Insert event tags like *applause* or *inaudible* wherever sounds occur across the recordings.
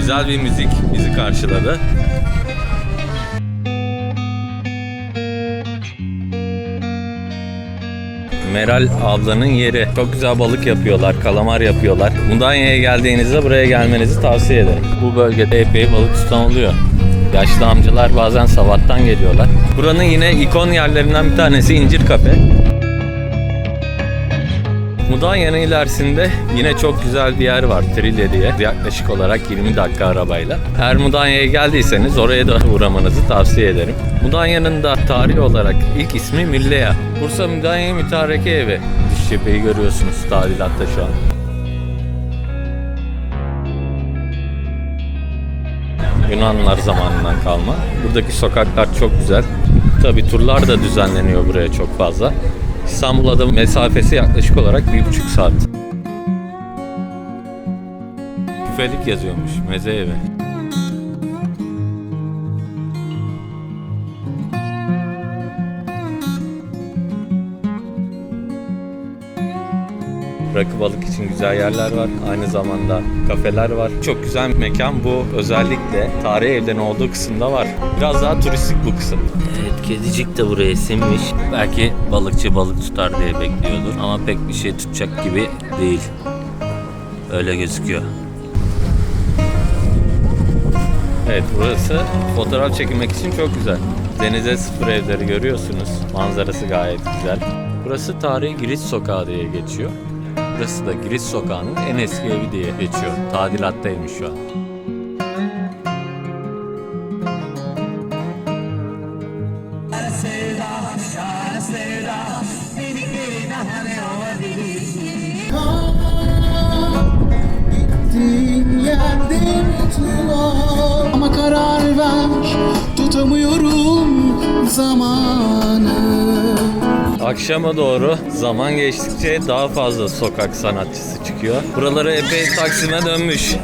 Güzel bir müzik bizi karşıladı. Meral ablanın yeri. Çok güzel balık yapıyorlar, kalamar yapıyorlar. Mudanya'ya geldiğinizde buraya gelmenizi tavsiye ederim. Bu bölgede epey balık tutan oluyor. Yaşlı amcalar bazen Savat'tan geliyorlar. Buranın yine ikon yerlerinden bir tanesi İncir Kafe. Mudanya'nın ilerisinde yine çok güzel bir yer var Trilye diye. Yaklaşık olarak 20 dakika arabayla. Eğer Mudanya'ya geldiyseniz oraya da *laughs* uğramanızı tavsiye ederim. Mudanya'nın da tarihi olarak ilk ismi Milleya. Bursa Mudanya Mütareke Evi. Dış cepheyi görüyorsunuz tadilatta şu an. Yunanlılar zamanından kalma. Buradaki sokaklar çok güzel. Tabi turlar da düzenleniyor buraya çok fazla. İstanbul'a da mesafesi yaklaşık olarak bir buçuk saat. Küfelik yazıyormuş meze evi. Rakı balık için güzel yerler var. Aynı zamanda kafeler var. Çok güzel bir mekan bu. Özellikle tarihi evlerin olduğu kısımda var. Biraz daha turistik bu kısım. Evet kedicik de buraya sinmiş. Belki balıkçı balık tutar diye bekliyordur. Ama pek bir şey tutacak gibi değil. Öyle gözüküyor. Evet burası fotoğraf çekilmek için çok güzel. Denize sıfır evleri görüyorsunuz. Manzarası gayet güzel. Burası tarihi Giriş Sokağı diye geçiyor. Burası da Giriş Sokağı'nın en eski evi diye geçiyor. Tadilattaymış şu an. Ama karar ver Tutamıyorum zamanı Akşama doğru zaman geçtikçe daha fazla sokak sanatçısı çıkıyor. Buraları epey Taksim'e dönmüş.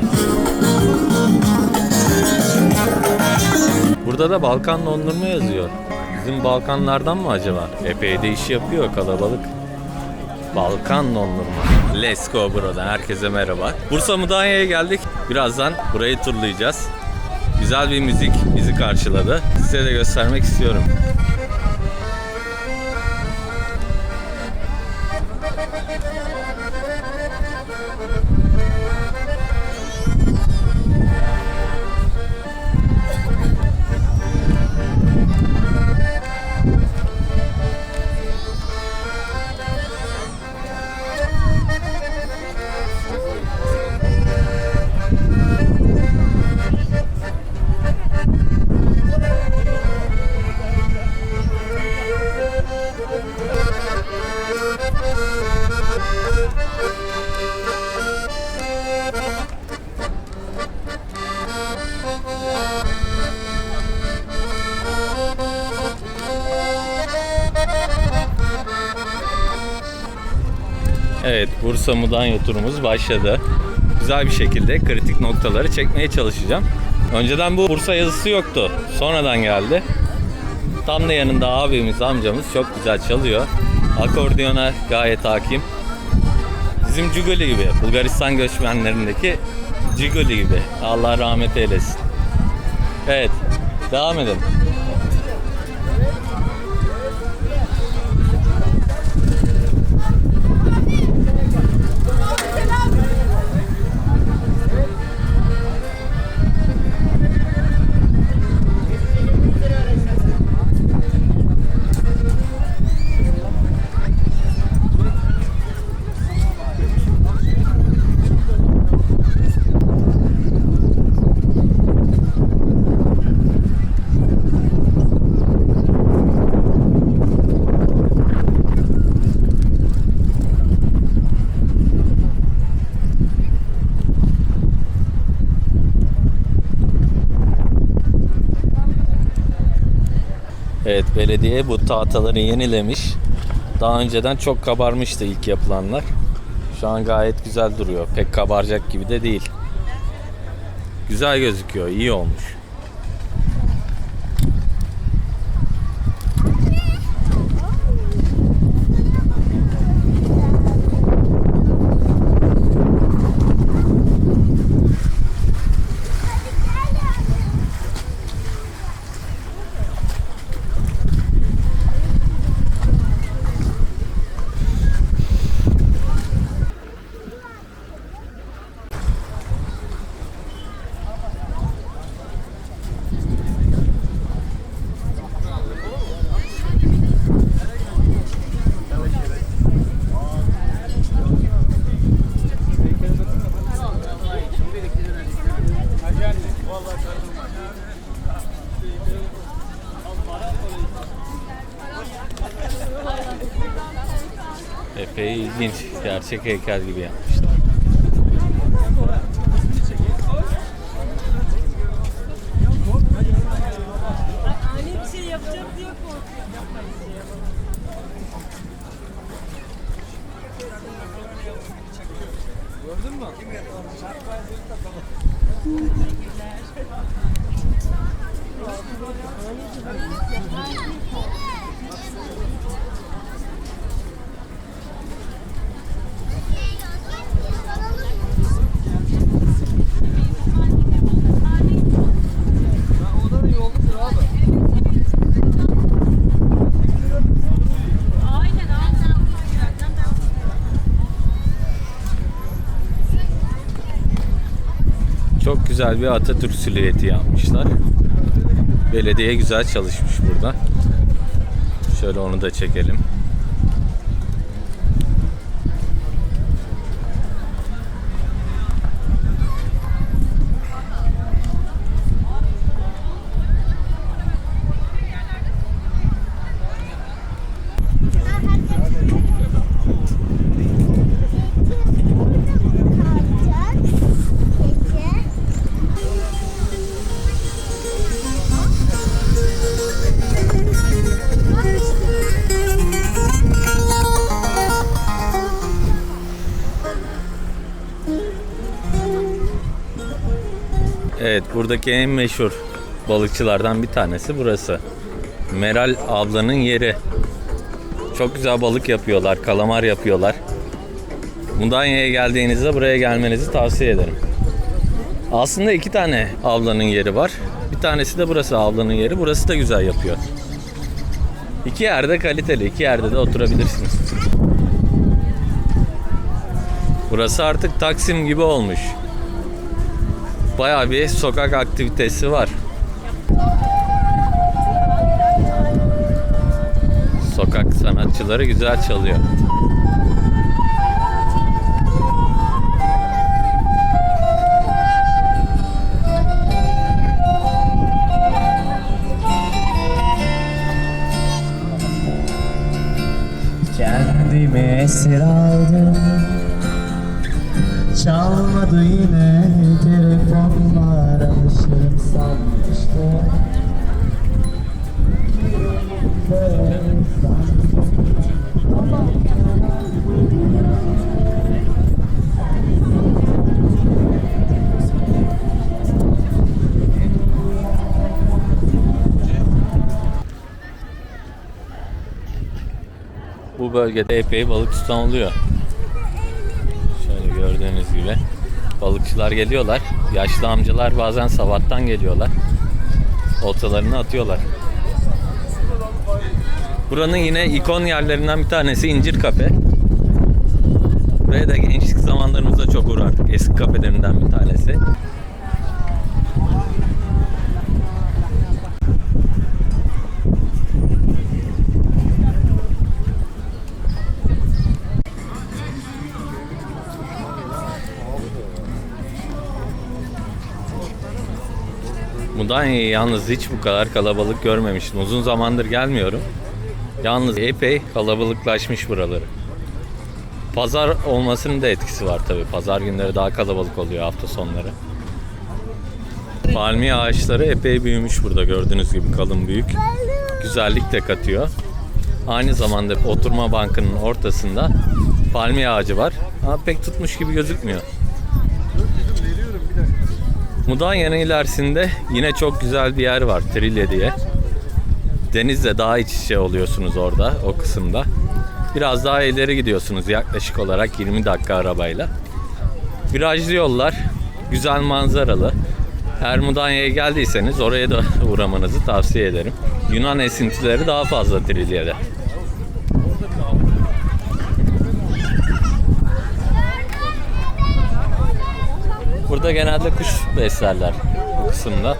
Burada da Balkan dondurma yazıyor. Bizim Balkanlardan mı acaba? Epey de iş yapıyor kalabalık. Balkan dondurma. Let's go buradan. Herkese merhaba. Bursa Mudanya'ya geldik. Birazdan burayı turlayacağız. Güzel bir müzik bizi karşıladı. Size de göstermek istiyorum. Bursa Mudanya turumuz başladı. Güzel bir şekilde kritik noktaları çekmeye çalışacağım. Önceden bu Bursa yazısı yoktu. Sonradan geldi. Tam da yanında abimiz, amcamız çok güzel çalıyor. Akordiyona gayet hakim. Bizim Cugoli gibi, Bulgaristan göçmenlerindeki Cugoli gibi. Allah rahmet eylesin. Evet, devam edelim. Evet belediye bu tahtaları yenilemiş. Daha önceden çok kabarmıştı ilk yapılanlar. Şu an gayet güzel duruyor. Pek kabaracak gibi de değil. Güzel gözüküyor. iyi olmuş. İlginç. Gerçek heykel gibi yapmışlar. Ani bir şey yapacak diye korkuyorum. Aynen aynen. Çok güzel bir Atatürk silüeti yapmışlar. Belediye güzel çalışmış burada. Şöyle onu da çekelim. Evet buradaki en meşhur balıkçılardan bir tanesi burası. Meral ablanın yeri. Çok güzel balık yapıyorlar, kalamar yapıyorlar. Mudanya'ya geldiğinizde buraya gelmenizi tavsiye ederim. Aslında iki tane ablanın yeri var. Bir tanesi de burası ablanın yeri. Burası da güzel yapıyor. İki yerde kaliteli, iki yerde de oturabilirsiniz. Burası artık Taksim gibi olmuş. Bayağı bir sokak aktivitesi var. Sokak sanatçıları güzel çalıyor. Kendimi esir aldım Çalmadı yine telefonlar Alışırım sanmıştım Bu bölgede epey balık tutan oluyor. Gördüğünüz gibi balıkçılar geliyorlar. Yaşlı amcalar bazen sabahtan geliyorlar. Oltalarını atıyorlar. Buranın yine ikon yerlerinden bir tanesi İncir Kafe. Buraya da gençlik zamanlarımızda çok uğrardık. Eski kafelerinden bir tanesi. Mudanya'yı yalnız hiç bu kadar kalabalık görmemiştim. Uzun zamandır gelmiyorum. Yalnız epey kalabalıklaşmış buraları. Pazar olmasının da etkisi var tabi. Pazar günleri daha kalabalık oluyor hafta sonları. Palmiye ağaçları epey büyümüş burada gördüğünüz gibi kalın büyük. Güzellik de katıyor. Aynı zamanda oturma bankının ortasında palmiye ağacı var. Ama pek tutmuş gibi gözükmüyor. Mudanya'nın ilerisinde yine çok güzel bir yer var Trilye diye. Denizle daha iç içe oluyorsunuz orada o kısımda. Biraz daha ileri gidiyorsunuz yaklaşık olarak 20 dakika arabayla. Virajlı yollar, güzel manzaralı. Eğer Mudanya'ya geldiyseniz oraya da *laughs* uğramanızı tavsiye ederim. Yunan esintileri daha fazla Trilye'de. Burada genelde kuş beslerler bu kısımda.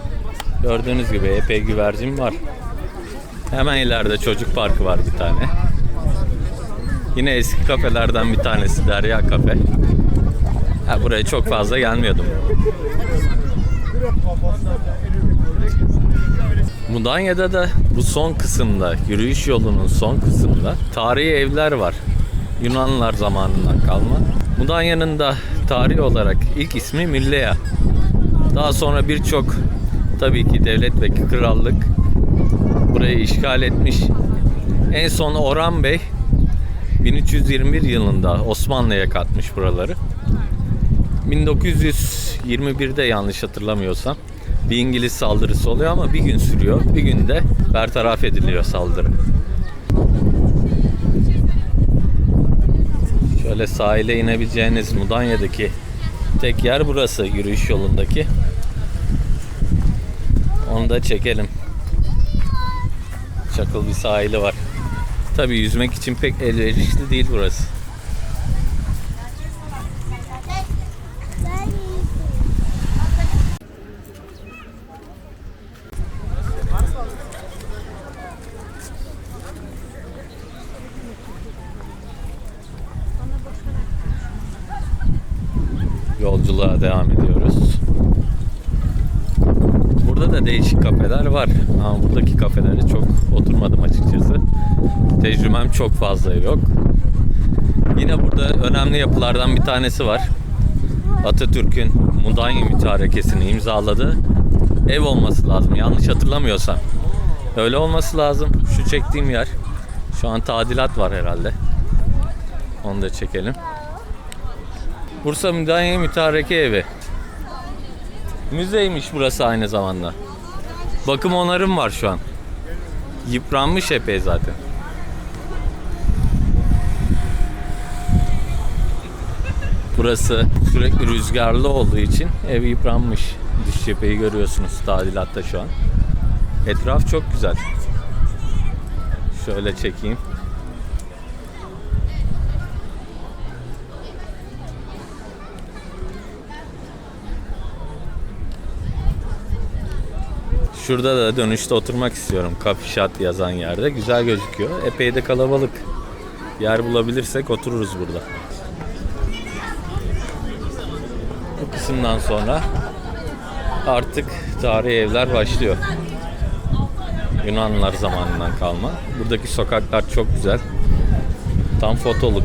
Gördüğünüz gibi epey güvercin var. Hemen ileride çocuk parkı var bir tane. Yine eski kafelerden bir tanesi Derya Kafe. Ha, buraya çok fazla gelmiyordum. Mudanya'da da bu son kısımda, yürüyüş yolunun son kısımda tarihi evler var. Yunanlılar zamanından kalma. Mudanya'nın da tarihi olarak ilk ismi Mülleya. Daha sonra birçok tabii ki devlet ve krallık burayı işgal etmiş. En son Orhan Bey 1321 yılında Osmanlı'ya katmış buraları. 1921'de yanlış hatırlamıyorsam bir İngiliz saldırısı oluyor ama bir gün sürüyor. Bir günde bertaraf ediliyor saldırı. Şöyle sahile inebileceğiniz Mudanya'daki tek yer burası yürüyüş yolundaki. Onu da çekelim. Çakıl bir sahili var. Tabi yüzmek için pek elverişli değil burası. Burada da değişik kafeler var. Ama buradaki kafelere çok oturmadım açıkçası. Tecrübem çok fazla yok. Yine burada önemli yapılardan bir tanesi var. Atatürk'ün Mudanya mütarekesini imzaladığı ev olması lazım. Yanlış hatırlamıyorsam. Öyle olması lazım. Şu çektiğim yer. Şu an tadilat var herhalde. Onu da çekelim. Bursa Mudanya Mütareke Evi. Müzeymiş burası aynı zamanda. Bakım onarım var şu an. Yıpranmış epey zaten. Burası sürekli rüzgarlı olduğu için ev yıpranmış. Dış cepheyi görüyorsunuz tadilatta şu an. Etraf çok güzel. Şöyle çekeyim. Şurada da dönüşte oturmak istiyorum. Coffee yazan yerde. Güzel gözüküyor. Epey de kalabalık. Yer bulabilirsek otururuz burada. Bu kısımdan sonra artık tarihi evler başlıyor. Yunanlılar zamanından kalma. Buradaki sokaklar çok güzel. Tam fotoluk.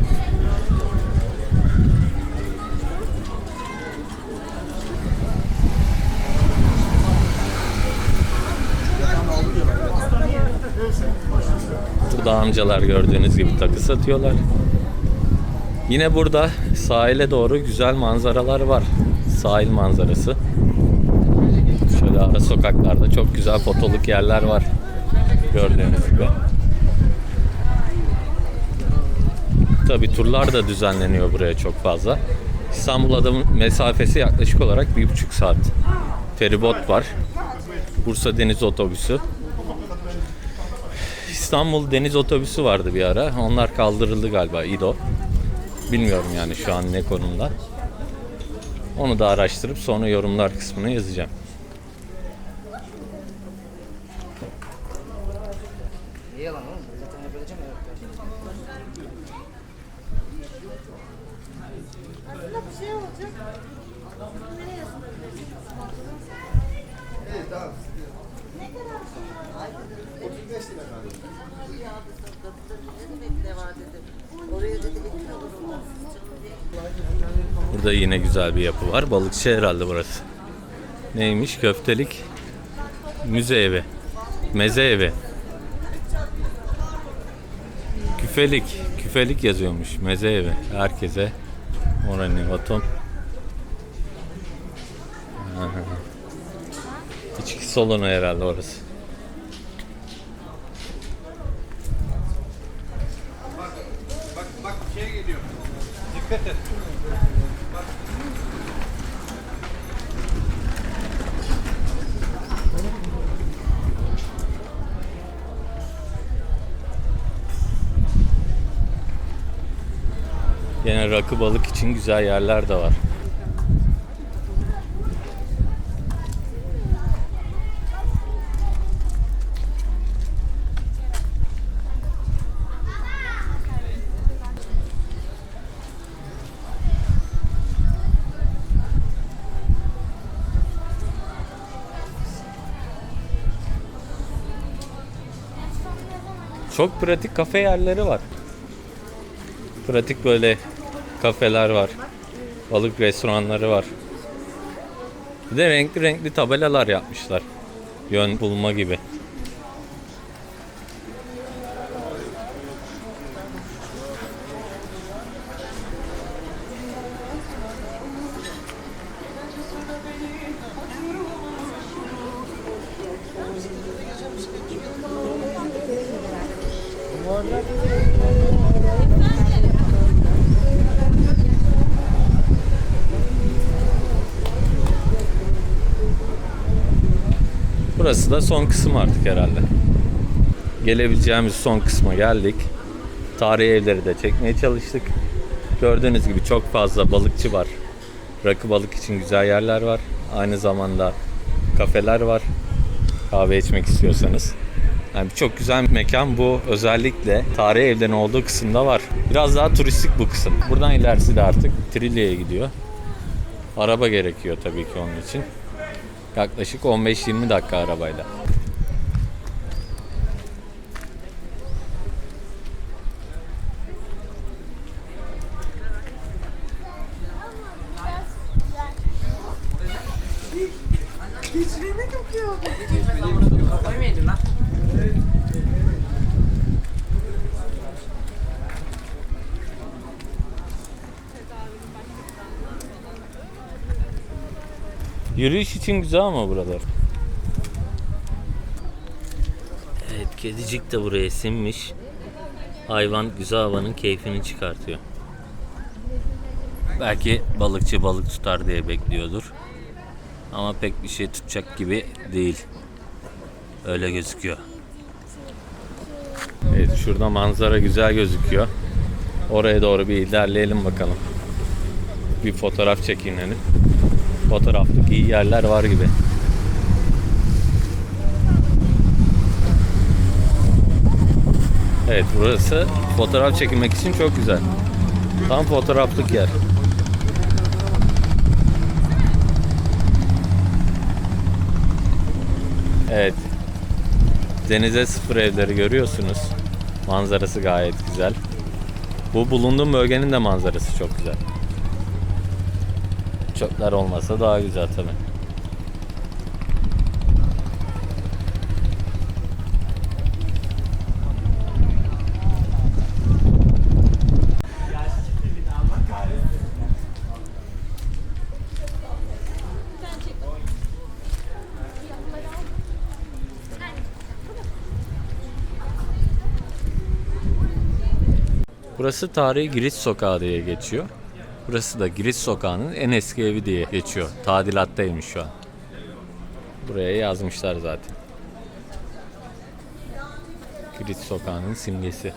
Burada amcalar gördüğünüz gibi takı satıyorlar. Yine burada sahile doğru güzel manzaralar var. Sahil manzarası. Şöyle ara sokaklarda çok güzel fotoluk yerler var. Gördüğünüz gibi. Tabi turlar da düzenleniyor buraya çok fazla. İstanbul'a da mesafesi yaklaşık olarak bir buçuk saat. Feribot var. Bursa Deniz Otobüsü. İstanbul Deniz Otobüsü vardı bir ara. Onlar kaldırıldı galiba İDO. Bilmiyorum yani şu an ne konumda. Onu da araştırıp sonra yorumlar kısmına yazacağım. Burada yine güzel bir yapı var. Balıkçı herhalde burası. Neymiş? Köftelik müze evi. Meze evi. Küfelik. Küfelik yazıyormuş. Meze evi. Herkese oranı atom. İçki salonu herhalde orası. Yine rakı balık için güzel yerler de var. Çok pratik kafe yerleri var. Pratik böyle kafeler var. Balık restoranları var. Bir de renkli renkli tabelalar yapmışlar. Yön bulma gibi. Burası da son kısım artık herhalde. Gelebileceğimiz son kısma geldik. Tarihi evleri de çekmeye çalıştık. Gördüğünüz gibi çok fazla balıkçı var. Rakı balık için güzel yerler var. Aynı zamanda kafeler var. Kahve içmek istiyorsanız. Yani çok güzel bir mekan bu. Özellikle tarihi evlerin olduğu kısımda var. Biraz daha turistik bu kısım. Buradan ilerisi de artık Trilya'ya gidiyor. Araba gerekiyor tabii ki onun için. Yaklaşık 15-20 dakika arabayla. Yürüyüş için güzel ama buralar. Evet kedicik de buraya sinmiş. Hayvan güzel havanın keyfini çıkartıyor. Belki balıkçı balık tutar diye bekliyordur. Ama pek bir şey tutacak gibi değil. Öyle gözüküyor. Evet şurada manzara güzel gözüküyor. Oraya doğru bir ilerleyelim bakalım. Bir fotoğraf çekinelim. Fotoğraflık iyi yerler var gibi. Evet burası fotoğraf çekilmek için çok güzel. Tam fotoğraflık yer. Evet. Denize sıfır evleri görüyorsunuz. Manzarası gayet güzel. Bu bulunduğum bölgenin de manzarası çok güzel. Çöpler olmasa daha güzel tabii. Burası tarihi Giriş Sokağı diye geçiyor. Burası da Giriş Sokağı'nın en eski evi diye geçiyor. Tadilattaymış şu an. Buraya yazmışlar zaten. Giriş Sokağı'nın simgesi.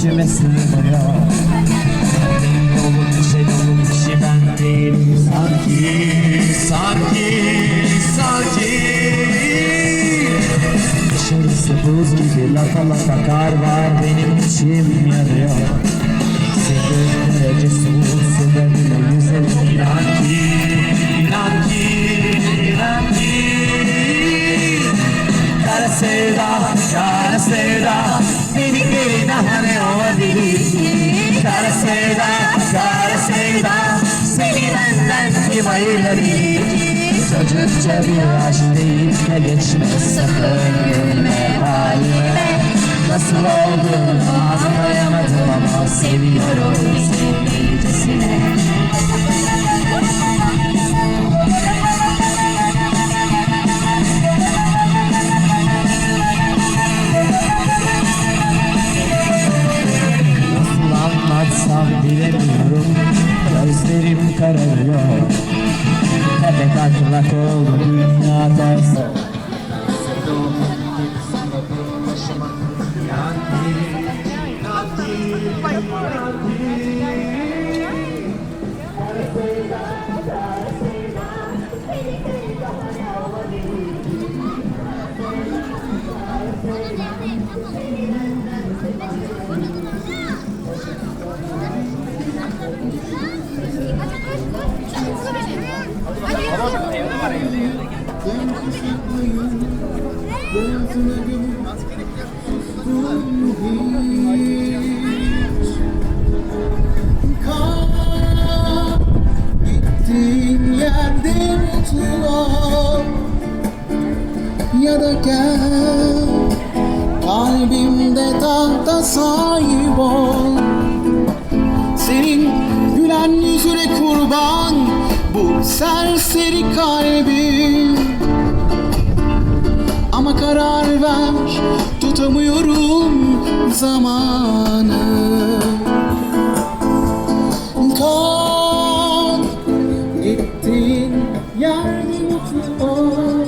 İçime sığmıyor. Benim dolu neşe dolu kişi ben değilim. Sanki, sanki, sanki. Dışarısı buz gibi lafa lafa kar var Benim içim yanıyor. Sekiz derece soğuk suda bile yüzerim İnan ki, inan ki, kara sevda Dedikleri daha ne olabilir ki Kara sevda, kara sevda Seni benden kim ayırabilir? Çocukça bir aşk değil de geçmez Sakın gülme halime. Nasıl olduğunu anlayamadım ama Seviyorum sevmeyicesine Nasıl Ya da gel Kalbimde tahta sahip ol. Senin gülen yüzüne kurban Bu serseri kalbim. Ama karar ver Tutamıyorum zamanı Kal Gittiğin yerde mutlu ol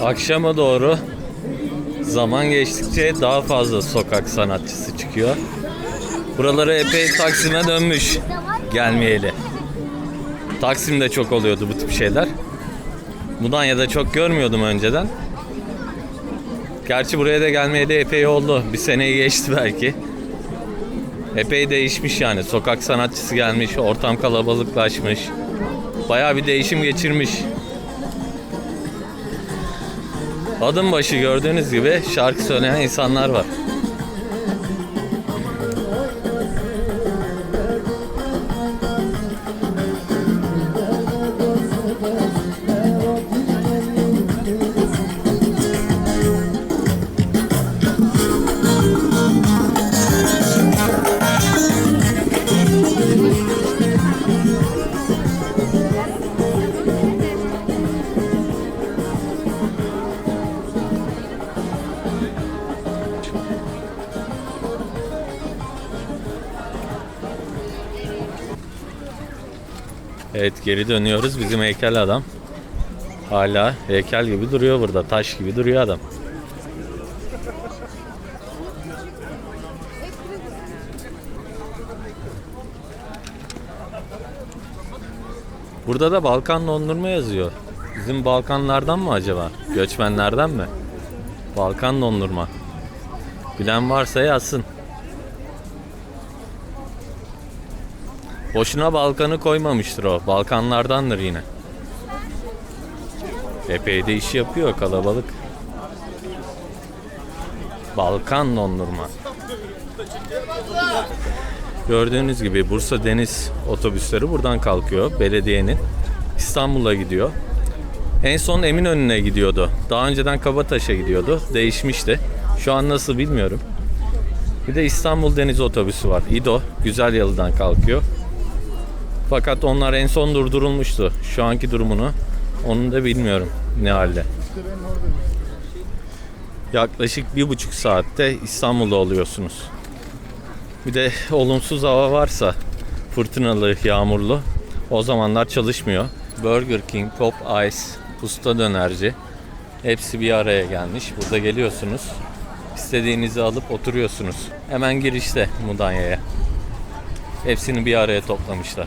Ya Akşama doğru zaman geçtikçe daha fazla sokak sanatçısı çıkıyor. Buraları epey Taksim'e dönmüş gelmeyeli. Taksim'de çok oluyordu bu tip şeyler. Mudanya'da çok görmüyordum önceden. Gerçi buraya da gelmeye de epey oldu. Bir seneyi geçti belki. Epey değişmiş yani. Sokak sanatçısı gelmiş, ortam kalabalıklaşmış. Bayağı bir değişim geçirmiş. Adım başı gördüğünüz gibi şarkı söyleyen insanlar var. Evet geri dönüyoruz. Bizim heykel adam. Hala heykel gibi duruyor burada. Taş gibi duruyor adam. Burada da Balkan dondurma yazıyor. Bizim Balkanlardan mı acaba? Göçmenlerden mi? Balkan dondurma. Bilen varsa yazsın. Boşuna Balkan'ı koymamıştır o. Balkanlardandır yine. Epey de iş yapıyor kalabalık. Balkan dondurma. Gördüğünüz gibi Bursa Deniz otobüsleri buradan kalkıyor. Belediyenin. İstanbul'a gidiyor. En son Eminönü'ne gidiyordu. Daha önceden Kabataş'a gidiyordu. Değişmişti. Şu an nasıl bilmiyorum. Bir de İstanbul Deniz otobüsü var. İdo. Güzel Yalı'dan kalkıyor. Fakat onlar en son durdurulmuştu. Şu anki durumunu onu da bilmiyorum ne halde. Yaklaşık bir buçuk saatte İstanbul'da oluyorsunuz. Bir de olumsuz hava varsa fırtınalı, yağmurlu o zamanlar çalışmıyor. Burger King, Pop Ice usta dönerci. Hepsi bir araya gelmiş. Burada geliyorsunuz. İstediğinizi alıp oturuyorsunuz. Hemen girişte Mudanya'ya. Hepsini bir araya toplamışlar.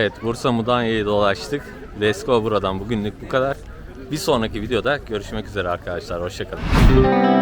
Evet Bursa Mudanya'yı dolaştık. Let's go buradan bugünlük bu kadar. Bir sonraki videoda görüşmek üzere arkadaşlar. Hoşçakalın.